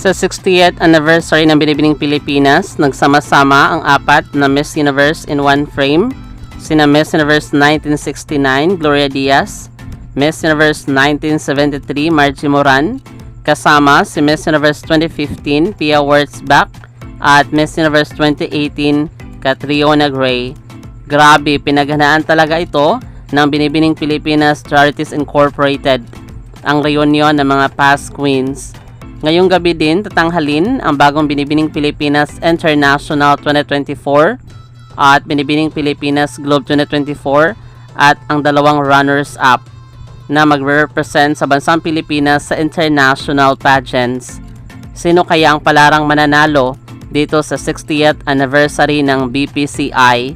Sa 60th anniversary ng Binibining Pilipinas, nagsama-sama ang apat na Miss Universe in one frame. Sina Miss Universe 1969, Gloria Diaz, Miss Universe 1973, Margie Moran, kasama si Miss Universe 2015, Pia Wurtzbach, at Miss Universe 2018, Catriona Gray. Grabe, pinaghanaan talaga ito ng Binibining Pilipinas Charities Incorporated, ang reunion ng mga past queens. Ngayong gabi din, tatanghalin ang bagong Binibining Pilipinas International 2024 at Binibining Pilipinas Globe 2024 at ang dalawang runners-up na magre-represent sa bansang Pilipinas sa international pageants. Sino kaya ang palarang mananalo dito sa 60th anniversary ng BPCI